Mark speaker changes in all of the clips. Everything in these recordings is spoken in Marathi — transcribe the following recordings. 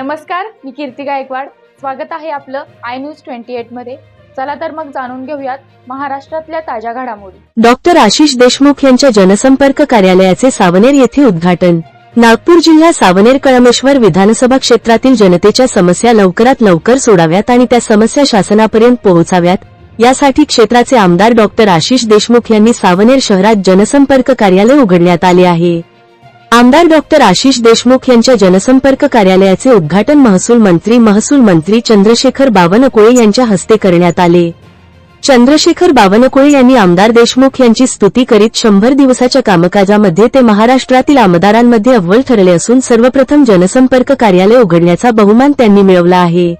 Speaker 1: नमस्कार मी कीर्ती गायकवाड. स्वागत आहे आपलं आय न्यूज ट्वेंटी एटमध्ये. चला तर मग जाणून घेऊयात महाराष्ट्रातल्या ताज्या घडामोडी.
Speaker 2: डॉक्टर आशिष देशमुख यांच्या जनसंपर्क कार्यालयाचे सावनेर येथे उद्घाटन. नागपूर जिल्हा सावनेर कळमेश्वर विधानसभा क्षेत्रातील जनतेच्या समस्या लवकरात लवकर सोडाव्यात आणि त्या समस्या शासनापर्यंत पोहोचाव्यात. यासाठी क्षेत्राचे आमदार डॉक्टर आशिष देशमुख यांनी सावनेर शहरात जनसंपर्क कार्यालय उघडण्यात आले आहे. आमदार डॉक्टर आशिष देशमुख यांच्या जनसंपर्क कार्यालयाचे उद्घाटन महसूल मंत्री महसूल मंत्री चंद्रशेखर बावनकुळे यांच्या हस्ते करण्यात आले. चंद्रशेखर बावनकुळे यांनी आमदार देशमुख यांची स्तुती करीत शंभर दिवसाच्या कामकाजामध्ये ते महाराष्ट्रातील आमदारांमध्ये अव्वल ठरले असून सर्वप्रथम जनसंपर्क कार्यालय उघडण्याचा बहुमान त्यांनी मिळवला आहे.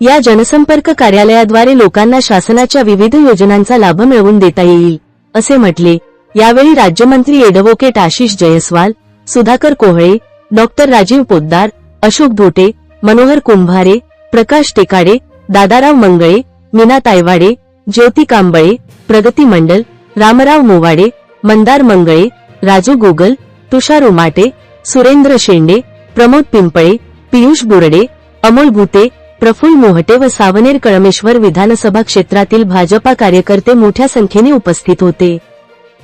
Speaker 2: या जनसंपर्क कार्यालयाद्वारे लोकांना शासनाच्या विविध योजनांचा लाभ मिळवून देता येईल असे म्हटले. यावेळी राज्यमंत्री एडव्होकेट आशिष जयस्वाल सुधाकर कोहळे डॉक्टर राजीव पोद्दार अशोक धोटे मनोहर कुंभारे प्रकाश टेकाडे दादाराव मंगळे मीना तायवाडे ज्योती कांबळे प्रगती मंडल रामराव मोवाडे मंदार मंगळे राजू गोगल तुषार उमाटे सुरेंद्र शेंडे प्रमोद पिंपळे पियुष बुरडे अमोल भुते प्रफुल मोहटे व सावनेर कळमेश्वर विधानसभा क्षेत्रातील भाजपा कार्यकर्ते मोठ्या संख्येने उपस्थित होते.